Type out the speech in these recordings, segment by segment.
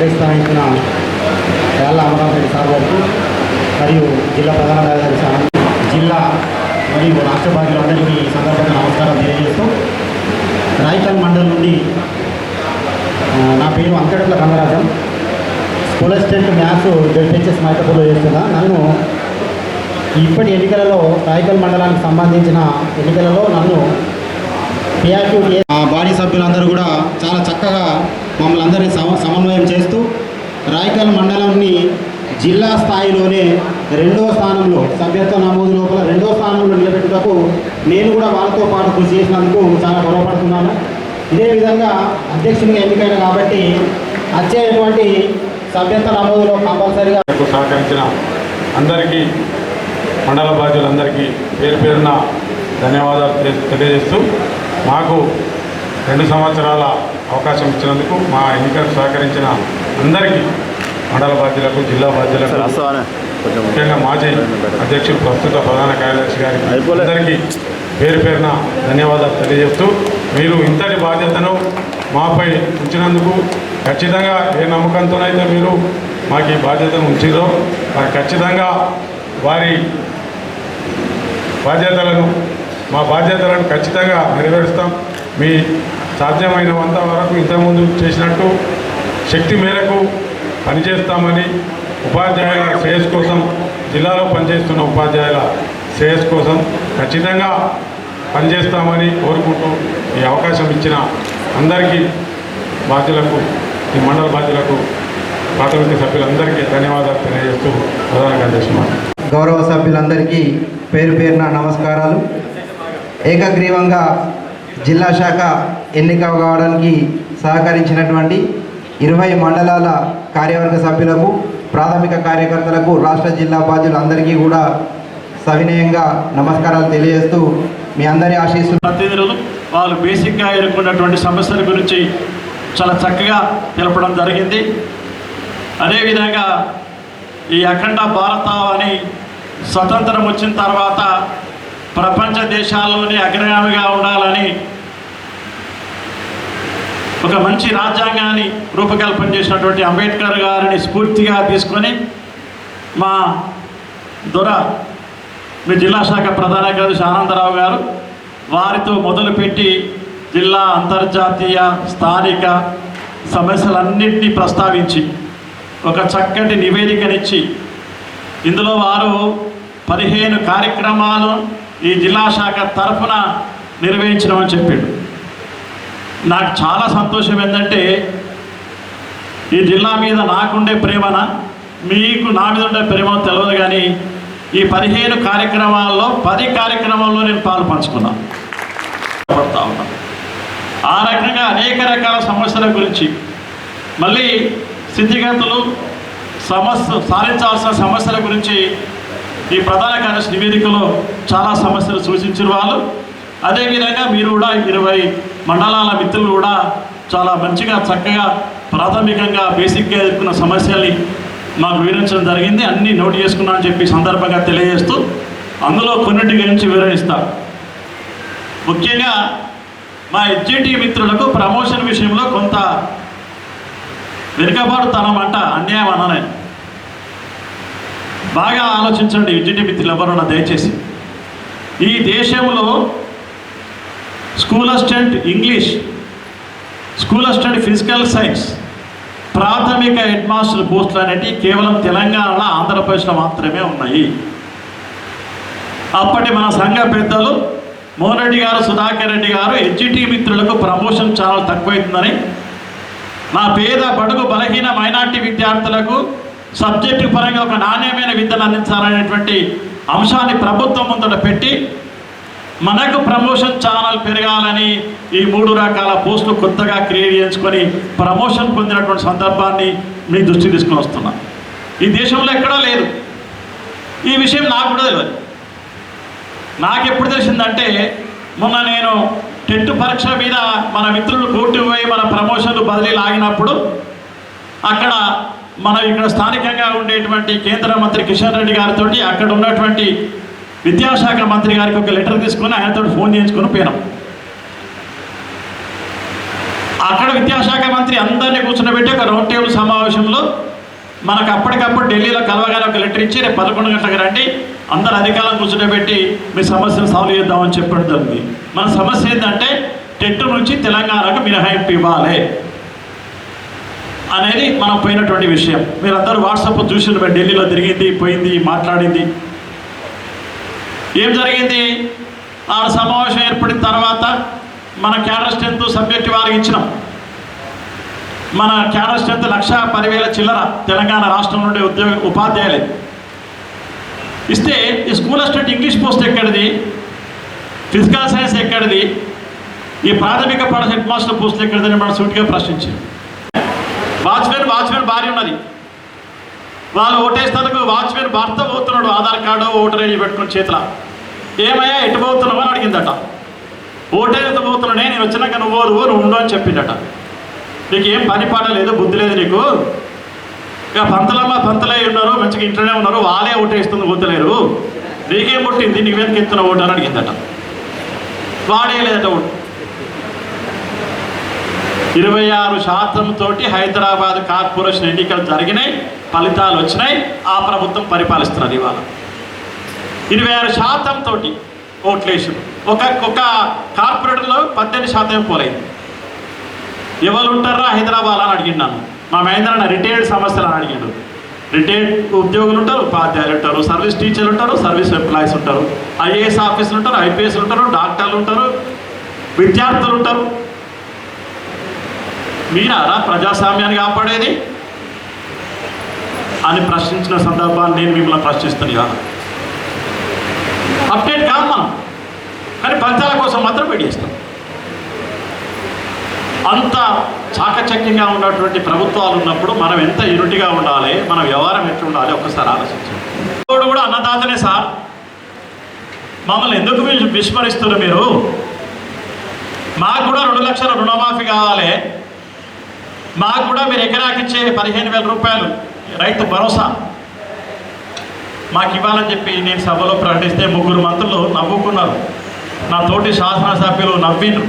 అధ్యక్షత వహించిన వేళ్ళ అమరావతి సార్ గారికి మరియు జిల్లా ప్రధాన కార్యదర్శి జిల్లా మరియు రాష్ట్ర బాధ్యులందరికీ ఈ సందర్భంగా నమస్కారం తెలియజేస్తూ రాయకల్ మండలం నుండి నా పేరు Ankadatla Rangarajan school assistant maths ZPHS మైకపూర్లో చేస్తున్నా. నన్ను ఇప్పటి ఎన్నికలలో రాయకల్ మండలానికి సంబంధించిన ఎన్నికలలో నన్ను పిఆర్క్యూ బాడీ సభ్యులందరూ కూడా చాలా చక్కగా మమ్మల్ని అందరినీ సమ సమన్వయం చేస్తూ రాయకల్ మండలంని జిల్లా స్థాయిలోనే రెండో స్థానంలో సభ్యత్వ నమోదు లోపల రెండో స్థానంలో నిలబెట్టుటకు నేను కూడా వాళ్ళతో పాటు కృషి చేసినందుకు చాలా గొడవపడుతున్నాను ఇదే విధంగా అధ్యక్షునిగా ఎన్నికైన కాబట్టి వచ్చేటువంటి సభ్యత్వ నమోదులో కంపల్సరిగా సహకరించిన అందరికీ మండల బాధ్యులందరికీ పేరు పేరున ధన్యవాదాలు తెలియజేస్తూ మాకు రెండు సంవత్సరాల అవకాశం ఇచ్చినందుకు మా ఎన్నికలకు సహకరించిన అందరికీ మండల బాధ్యులకు జిల్లా బాధ్యులకు ముఖ్యంగా మాజీ అధ్యక్షులు ప్రస్తుత ప్రధాన కార్యదర్శి గారికి. అందరికీ పేరు పేరున ధన్యవాదాలు తెలియజేస్తూ మీరు ఇంతటి బాధ్యతను మాపై ఉంచినందుకు ఖచ్చితంగా ఏ నమ్మకంతోనైతే మీరు మాకు ఈ బాధ్యతను ఉంచిరో మరి ఖచ్చితంగా వారి బాధ్యతలను మా బాధ్యతలను ఖచ్చితంగా నెరవేరుస్తాం. మీ సాధ్యమైనంత వరకు ఇంతకుముందు చేసినట్టు శక్తి మేరకు పనిచేస్తామని ఉపాధ్యాయుల శ్రేయస్ కోసం జిల్లాలో పనిచేస్తున్న ఉపాధ్యాయుల శ్రేయస్ కోసం ఖచ్చితంగా పనిచేస్తామని కోరుకుంటూ ఈ అవకాశం ఇచ్చిన అందరికీ బాధ్యులకు ఈ మండల బాధ్యులకు ప్రాథమిక సభ్యులందరికీ ధన్యవాదాలు తెలియజేస్తూ ప్రధాన కార్యదర్శి గౌరవ సభ్యులందరికీ పేరు పేరున నమస్కారాలు. ఏకగ్రీవంగా జిల్లా శాఖ ఎన్నిక కావడానికి సహకరించినటువంటి ఇరవై మండలాల కార్యవర్గ సభ్యులకు ప్రాథమిక కార్యకర్తలకు రాష్ట్ర జిల్లా బాధ్యులందరికీ కూడా సవినయంగా నమస్కారాలు తెలియజేస్తూ మీ అందరి ఆశీస్సులు. ప్రతినిధులు వాళ్ళు బేసిక్గా ఎదుర్కొన్నటువంటి సమస్యల గురించి చాలా చక్కగా తెలపడం జరిగింది. అదేవిధంగా ఈ అఖండ భారత అని స్వతంత్రం వచ్చిన తర్వాత ప్రపంచ దేశాల్లోనే అగ్రగామిగా ఉండాలని ఒక మంచి రాజ్యాంగాన్ని రూపకల్పన చేసినటువంటి అంబేద్కర్ గారిని స్ఫూర్తిగా తీసుకొని మా దొర మీ జిల్లా శాఖ ప్రధాన కార్యదర్శి ఆనందరావు గారు వారితో మొదలుపెట్టి జిల్లా అంతర్జాతీయ స్థానిక సమస్యలన్నింటినీ ప్రస్తావించి ఒక చక్కటి నివేదికనిచ్చి ఇందులో వారు పదిహేను కార్యక్రమాలు ఈ జిల్లా శాఖ తరఫున నిర్వహించడమని చెప్పాడు. నాకు చాలా సంతోషం ఏంటంటే ఈ జిల్లా మీద నాకుండే ప్రేమన మీకు నా మీద ఉండే ప్రేమ తెలియదు కానీ ఈ పదిహేను కార్యక్రమాల్లో పది కార్యక్రమాల్లో నేను పాలు పంచుకున్నాను పడతా ఆ రకంగా అనేక రకాల సమస్యల గురించి మళ్ళీ స్థితిగతులు సమస్య సాధించాల్సిన సమస్యల గురించి ఈ ప్రధాన కార్యదర్శి నివేదికలో చాలా సమస్యలు సూచించిన వాళ్ళు అదేవిధంగా మీరు కూడా ఇరవై మండలాల మిత్రులు కూడా చాలా మంచిగా చక్కగా ప్రాథమికంగా బేసిక్గా ఎదుర్కొన్న సమస్యల్ని మాకు వివరించడం జరిగింది. అన్నీ నోట్ చేసుకున్నా అని చెప్పి సందర్భంగా తెలియజేస్తూ అందులో కొన్నింటి గురించి వివరిస్తా ముఖ్యంగా మా ఎడ్జిటి మిత్రులకు ప్రమోషన్ విషయంలో కొంత వెనుకబాటుతనం అంట అన్యాయం అన్నా నేను బాగా ఆలోచించండి విద్యుత్ మిత్రులు ఎవరన్నా దయచేసి. ఈ దేశంలో school assistant English school assistant physical science ప్రాథమిక హెడ్ మాస్టర్ పోస్టులు అనేవి కేవలం తెలంగాణ ఆంధ్రప్రదేశ్లో మాత్రమే ఉన్నాయి. అప్పటి మన సంఘ పెద్దలు మోహన్ రెడ్డి గారు సుధాకర్ రెడ్డి గారు హెచ్జిటి మిత్రులకు ప్రమోషన్ చాలా తక్కువైతుందని నా పేద బడుగు బలహీన మైనార్టీ విద్యార్థులకు సబ్జెక్టు పరంగా ఒక నాణ్యమైన విద్యను అందించాలనేటువంటి అంశాన్ని ప్రభుత్వం ముందట పెట్టి మనకు ప్రమోషన్ ఛానల్ పెరగాలని ఈ మూడు రకాల పోస్టులు కొత్తగా క్రియేట్ చేసుకొని ప్రమోషన్ పొందినటువంటి సందర్భాన్ని మీ దృష్టి తీసుకుని వస్తున్నా. ఈ దేశంలో ఎక్కడా లేదు. ఈ విషయం నాకు కూడా తెలియదు నాకు ఎప్పుడు తెలిసిందంటే మొన్న నేను టెట్ పరీక్ష మీద మన మిత్రులు కోర్టు పోయి మన ప్రమోషన్లు బదిలీ లాగినప్పుడు అక్కడ మనం ఇక్కడ స్థానికంగా ఉండేటువంటి కేంద్ర మంత్రి కిషన్ రెడ్డి గారితో అక్కడ ఉన్నటువంటి విద్యాశాఖ మంత్రి గారికి ఒక లెటర్ తీసుకొని ఆయనతో ఫోన్ చేయించుకొని పోయినాం. అక్కడ విద్యాశాఖ మంత్రి అందరినీ కూర్చున్నబెట్టి ఒక రౌండ్ టేబుల్ సమావేశంలో మనకు అప్పటికప్పుడు ఢిల్లీలో కలవగానే ఒక లెటర్ ఇచ్చి రేపు పదకొండు గంటలకు రండి అందరు అధికారం కూర్చుండబెట్టి మీ సమస్యను సాల్వ్ చేద్దామని చెప్పడం జరిగింది. మన సమస్య ఏంటంటే టెట్ నుంచి తెలంగాణకు మినహాయింపు ఇవ్వాలి. అనేది మనం పోయినటువంటి విషయం. మీరందరూ వాట్సాప్ చూసిన ఢిల్లీలో తిరిగింది పోయింది మాట్లాడింది. ఏం జరిగింది? ఆ సమావేశం ఏర్పడిన తర్వాత మన క్యాడర్ స్ట్రెంత్ సబ్జెక్ట్ వారికి ఇచ్చినాం. మన క్యాడర్ స్ట్రెంత్ లక్ష పదివేల చిల్లర తెలంగాణ రాష్ట్రం నుండి ఉద్యోగ ఉపాధ్యాయులే. ఇస్తే ఈ స్కూల్ అసిస్టెంట్ ఇంగ్లీష్ పోస్ట్ ఎక్కడిది? ఫిజికల్ సైన్స్ ఎక్కడిది? ఈ ప్రాథమిక పాఠ హెడ్ మాస్టర్ పోస్ట్ ఎక్కడిదని మనం సూటిగా ప్రశ్నించింది వాచ్మెన్ వాచ్మెన్ భార్య ఉన్నది. వాళ్ళు ఓటేస్తానికి వాచ్మెన్ భర్త పోతున్నాడు ఆధార్ కార్డు ఓటర్ ఐడి పెట్టుకుని చేతిలో. ఏమయ్యా ఎటు పోతున్నావు అని అడిగిందట. ఓటేది పోతున్నానే నేను వచ్చినాక నువ్వు ఓరు నువ్వు ఉండు అని చెప్పిందట. నీకు ఏం పని పాట లేదు బుద్ధి లేదు నీకు? ఇక పంతలమ్మ పంతలే ఉన్నారు మంచిగా ఇంట్లోనే ఉన్నారు వాళ్ళే ఓటేస్తుంది పోతలేరు. నీకేం పుట్టింది నీవేందుకు ఎత్తున ఓటు అని అడిగిందట. వాడేయలేదట ఓటు. ఇరవై ఆరు శాతంతో హైదరాబాద్ కార్పొరేషన్ ఎన్నికలు జరిగినాయి ఫలితాలు వచ్చినాయి ఆ ప్రభుత్వం పరిపాలిస్తున్నది ఇవాళ. ఇరవై ఆరు శాతం తోటి ఓట్లేసి ఒక ఒక కార్పొరేటర్లో పద్దెనిమిది శాతం పోలైంది. ఎవరు ఉంటారా హైదరాబాద్ అని అడిగినాను మా మహేంద్ర రిటైర్డ్ సమస్యలు అని అడిగాడు. రిటైర్డ్ ఉద్యోగులు ఉంటారు ఉపాధ్యాయులు ఉంటారు సర్వీస్ టీచర్లు ఉంటారు సర్వీస్ ఎంప్లాయీస్ ఉంటారు ఐఏఎస్ ఆఫీసులు ఉంటారు ఐపీఎస్లు ఉంటారు డాక్టర్లు ఉంటారు విద్యార్థులు ఉంటారు. మీరారా ప్రజాస్వామ్యాన్ని కాపాడేది? అని ప్రశ్నించిన సందర్భాన్ని నేను మిమ్మల్ని ప్రశ్నిస్తాను అప్డేట్ కాదు మనం. కానీ ఫలితాల కోసం మాత్రం వెయిట్ చేస్తాం. అంత చాకచక్యంగా ఉన్నటువంటి ప్రభుత్వాలు ఉన్నప్పుడు మనం ఎంత యూనిట్గా ఉండాలి మన వ్యవహారం ఎట్లా ఉండాలి ఒక్కసారి ఆలోచించండి. కూడా అన్నదాతనే సార్. మమ్మల్ని ఎందుకు విస్మరిస్తున్నారు మీరు? మాకు కూడా రెండు లక్షల రుణమాఫీ కావాలి. మాకు కూడా మీరు ఎకరాకి ఇచ్చే పదిహేను వేల రూపాయలు రైతు భరోసా మాకు ఇవ్వాలని చెప్పి నేను సభలో ప్రకటిస్తే ముగ్గురు మంత్రులు నవ్వుకున్నారు. నా తోటి శాసనసభ్యులు నవ్విండ్రు.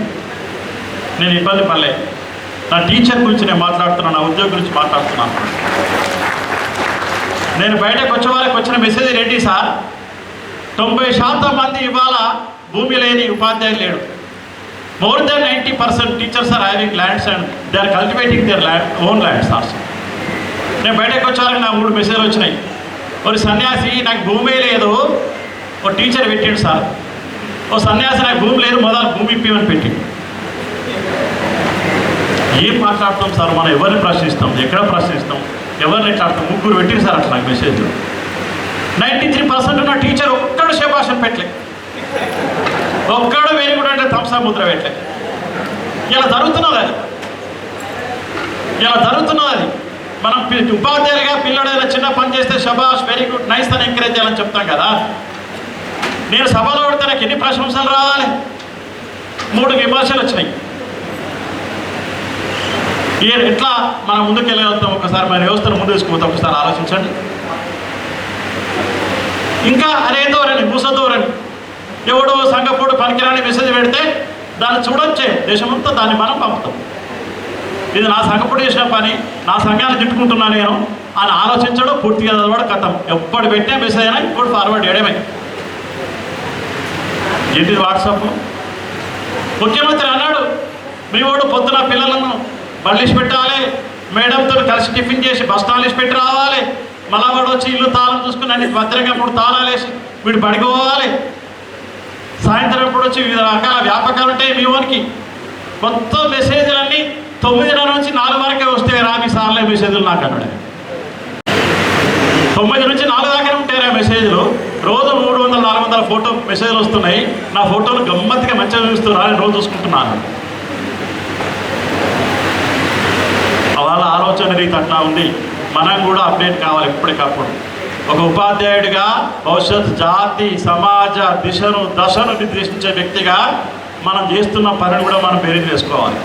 నేను ఇబ్బంది పడలే. నా టీచర్ గురించి నేను మాట్లాడుతున్నాను నా ఉద్యోగం గురించి మాట్లాడుతున్నాను నేను బయటకు వచ్చే వాళ్ళకి వచ్చిన మెసేజ్ రెడ్డి సార్? తొంభై శాతం మంది ఇవాళ భూమి లేని ఉపాధ్యాయులు లేడు more than ninety percent teachers are having lands and they are cultivating their land own lands also నేను బయటకు వచ్చాక నా మూడు మెసేజ్లు వచ్చినాయి. ఒక సన్యాసి నాకు భూమి లేదు. ఒక టీచర్ పెట్టిండు సార్. ఓ సన్యాసి నాకు భూమి లేదు మొదలు భూమి ఇప్పమని పెట్టిండు. ఏం మాట్లాడతాం సార్? మనం ఎవరిని ప్రశ్నిస్తాం? ఎక్కడ ప్రశ్నిస్తాం? ఎవరిని ఎట్లాడతాం? ముగ్గురు పెట్టింది సార్ అట్లా నాకు మెసేజ్ నైంటీ త్రీ పర్సెంట్ ఉన్న టీచర్ ఒక్కడు శభాషణ పెట్టలే. ఒక్కడు వేరే కూడా అంటే థమ్సా ముద్ర పెట్టలే. ఇలా జరుగుతున్నది అది. ఇలా జరుగుతున్నది అది. మనం ఉపాధ్యాయులుగా పిల్లడు ఇలా చిన్న పని చేస్తే శబాష్ వెరీ గుడ్ నైస్ అని ఎంకరేజ్ చేయాలని చెప్తాం కదా. నేను సభలో పడితే నాకు ఎన్ని ప్రశంసలు రావాలి? మూడు విమర్శలు వచ్చినాయి. ఏ ఎట్లా మనం ముందుకెళ్ళగలుగుతాం ఒకసారి? మన వ్యవస్థను ముందు తీసుకుపోతాం. ఒకసారి ఆలోచించండి. ఇంకా అరేదోరని రండి ఎవడో సంగపోడు పనికిరాని మెసేజ్ పెడితే దాన్ని చూడొచ్చే దేశమంతా దాన్ని మనం పంపుతాం. ఇది నా సంగపుడు చేసిన పని నా సంఘాన్ని తిట్టుకుంటున్నా నేను అని ఆలోచించడం పూర్తిగా చదవడం కథం. ఎప్పుడు పెట్టే మెసేజ్ అయినా ఇప్పుడు ఫార్వర్డ్ చేయడమే. ఏంటి వాట్సాప్? ముఖ్యమంత్రి అన్నాడు మీ వాడు పొద్దున పిల్లలను బండ్లిసి పెట్టాలి మేడంతో కలిసి టిఫిన్ చేసి బస్ స్టాండ్ పెట్టి రావాలి మళ్ళా వాడు వచ్చి ఇల్లు తాళం చూసుకుని అన్ని భద్రంగా మూడు తాళాలు వేసి వీడు పడిపోవాలి సాయంత్రం ఇప్పుడు వచ్చి వివిధ రకాల వ్యాపకాలు ఉంటాయి మీ వారికి మొత్తం మెసేజ్లన్నీ తొమ్మిదిన్నర నుంచి నాలుగు వరకే వస్తే రా మీ సార్లే మెసేజ్లు నాకు అన్నాడు. తొమ్మిది నుంచి నాలుగు దాకా ఉంటాయి రా మెసేజ్లు రోజు మూడు వందల నాలుగు వందల ఫోటో మెసేజ్లు వస్తున్నాయి. నా ఫోటోలు గమ్మత్తుగా మంచిగా చూపిస్తున్నా నేను రోజు చూసుకుంటున్నాను వాళ్ళ ఆలోచన రీతి అట్లా ఉంది. మనం కూడా అప్డేట్ కావాలి ఎప్పటికప్పుడు ఒక ఉపాధ్యాయుడిగా భవిష్యత్ జాతి సమాజ దిశను దశను నిర్దేశించే వ్యక్తిగా మనం చేస్తున్న పనిని కూడా మనం పేరు చేసుకోవాలి.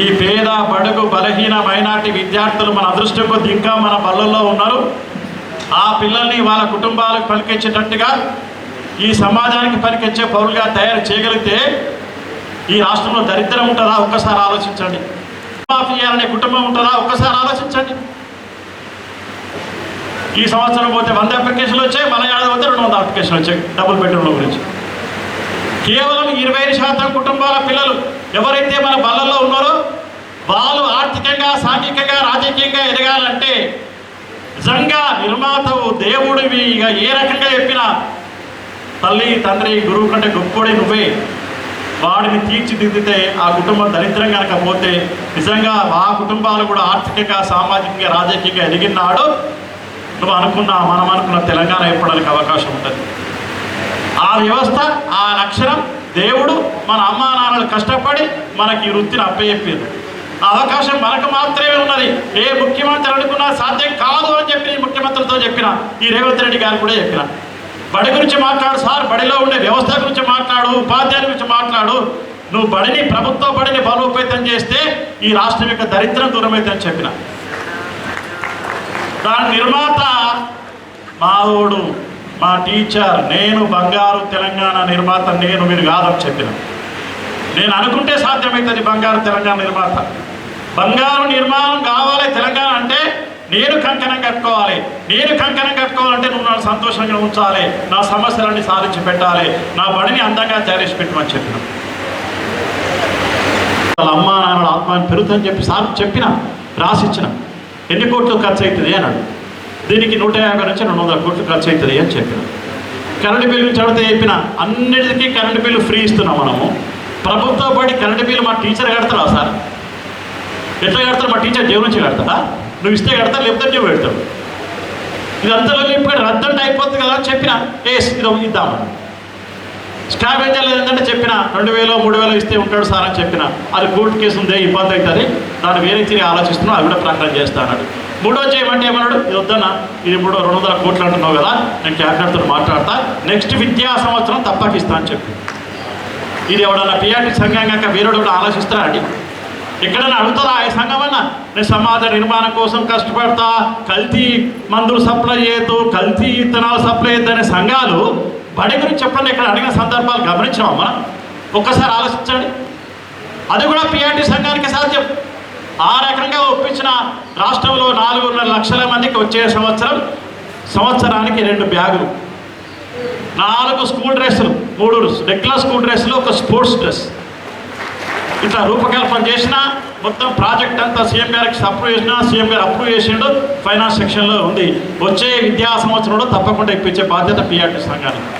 ఈ పేద బడుగు బలహీన మైనార్టీ విద్యార్థులు మన అదృష్టం కొద్ది ఇంకా మన బళ్ళల్లో ఉన్నారు. ఆ పిల్లల్ని వాళ్ళ కుటుంబాలకు పలికించేటట్టుగా ఈ సమాజానికి పనికిచ్చే పౌరులుగా తయారు చేయగలిగితే ఈ రాష్ట్రంలో దరిద్రం ఉంటుందా? ఒక్కసారి ఆలోచించండి. మాఫియా అనే కుటుంబం ఉంటుందా? ఒక్కసారి ఆలోచించండి. ఈ సంవత్సరం పోతే వంద అప్లికేషన్లు వచ్చాయి మన ఏడాది పోతే రెండు వందల అప్లికేషన్లు వచ్చాయి డబుల్ బెడ్రూమ్ల గురించి. కేవలం ఇరవై ఐదు శాతం కుటుంబాల పిల్లలు ఎవరైతే మన బళ్ళల్లో ఉన్నారో వాళ్ళు ఆర్థికంగా సాంఘికంగా రాజకీయంగా ఎదగాలంటే నిజంగా నిర్మాతవు దేవుడివి. ఇక ఏ రకంగా చెప్పినా తల్లి తండ్రి గురువు కంటే గొప్పోడి నువ్వే. వాడిని తీర్చిదిద్దితే ఆ కుటుంబం దరిద్రం కనుక పోతే నిజంగా ఆ కుటుంబాలు కూడా ఆర్థికంగా సామాజికంగా రాజకీయంగా ఎదిగినాడు నువ్వు అనుకున్న మనం అనుకున్న తెలంగాణ ఏర్పడానికి అవకాశం ఉంటుంది. ఆ వ్యవస్థ ఆ లక్షణం దేవుడు మన అమ్మా నాన్నలు కష్టపడి మనకి ఈ వృత్తిని అప్పచెప్పారు ఆ అవకాశం మనకు మాత్రమే ఉన్నది. ఏ ముఖ్యమంత్రి అనుకున్నా సాధ్యం కాదు అని చెప్పి ఈ ముఖ్యమంత్రితో చెప్పిన ఈ రేవంత్ రెడ్డి గారు కూడా చెప్పిన. బడి గురించి మాట్లాడు సార్ బడిలో ఉండే వ్యవస్థ గురించి మాట్లాడు ఉపాధ్యాయుల గురించి మాట్లాడు. నువ్వు బడిని ప్రభుత్వ బడిని బలోపేతం చేస్తే ఈ రాష్ట్రం యొక్క దరిద్రం దూరమైతే అని చెప్పిన. దాని నిర్మాత మావోడు మా టీచర్ నేను బంగారు తెలంగాణ నిర్మాత నేను మీరు కాదని చెప్పిన. నేను అనుకుంటే సాధ్యమవుతుంది బంగారు తెలంగాణ నిర్మాత. బంగారు నిర్మాణం కావాలి తెలంగాణ అంటే నేను కంకణం కట్టుకోవాలి. నేను కంకణం కట్టుకోవాలంటే నువ్వు నన్ను సంతోషంగా ఉంచాలి. నా సమస్యలన్నీ సాధించి పెట్టాలి. నా బడిని అందంగా తయారేసి పెట్టమని చెప్పిన. వాళ్ళ అమ్మా నాన్న ఆత్మాన్ని పెరుగుతుందని చెప్పి సార్ చెప్పిన రాసిచ్చిన. ఎన్ని కోట్లు ఖర్చు అవుతుంది అన్నాడు దీనికి నూట యాభై నుంచి రెండు వందల కోట్లు ఖర్చు అవుతుంది అని చెప్పిన. కరెంటు బిల్లు చదివితే చెప్పిన అన్నిటికీ కరెంటు బిల్లు ఫ్రీ ఇస్తున్నాం మనము. ప్రభుత్వ బడి కరెంటు బిల్లు మా టీచర్ కడతారా సార్? ఎట్లా కడతారు మా టీచర్ జేబు నుంచి కడతారా నువ్వు ఇస్తే కడతా లేకపోతే నువ్వు పెడతావు. ఇదంతా ఇప్పుడు రద్దంటే అయిపోతుంది కదా అని చెప్పిన. ఏస్ ఇది ఇద్దామని స్కావెంజర్ ఏంటంటే చెప్పిన రెండు వేలు మూడు వేలు ఇస్తే ఉంటాడు సార్ అని చెప్పిన. అది కోర్టు కేసు ఉందే ఇబ్బంది అవుతుంది. దాన్ని వేరే తిరిగి ఆలోచిస్తున్నా అది కూడా ప్రకటన చేస్తాడు అన్నాడు. మూడో చేయమంటే ఏమన్నాడు? ఇది వద్దన్నా ఇది మూడో రెండు వందల కోట్లు అంటున్నావు కదా నేను క్యాబినెట్తో మాట్లాడతా నెక్స్ట్ విద్యా సంవత్సరం తప్పక ఇస్తా అని చెప్పి. ఇది ఎవడన్నా పిఆర్టీ సంఘం కాక వేరేడు కూడా ఆలోచిస్తారా అండి? ఎక్కడైనా అడుగుతారా? ఆ సంఘం అన్న నేను సమాజ నిర్మాణం కోసం కష్టపడతా కల్తీ మందులు సప్లై చేయొద్దు కల్తీ విత్తనాలు సప్లై చేయొద్దు అనే సంఘాలు బడి గురించి చెప్పండి ఇక్కడ అడిగిన సందర్భాలు గమనించామా మనం ఒక్కసారి ఆలోచించండి. అది కూడా పిఆర్టీ సంఘానికి సాధ్యం. ఆ రకంగా ఒప్పించిన రాష్ట్రంలో నాలుగున్నర లక్షల మందికి వచ్చే సంవత్సరం సంవత్సరానికి రెండు బ్యాగులు. నాలుగు స్కూల్ డ్రెస్సులు మూడు రెగ్యులర్ స్కూల్ డ్రెస్సులు ఒక స్పోర్ట్స్ డ్రెస్. ఇట్లా రూపకల్పన చేసిన మొత్తం ప్రాజెక్ట్ అంతా సీఎం గారికి అప్రూవ్ చేసిన సీఎం గారు అప్రూవ్ చేసిండు ఫైనాన్స్ సెక్షన్లో ఉంది. వచ్చే విద్యా సంవత్సరంలో తప్పకుండా ఇప్పించే బాధ్యత పిఆర్టీ సంఘానికి.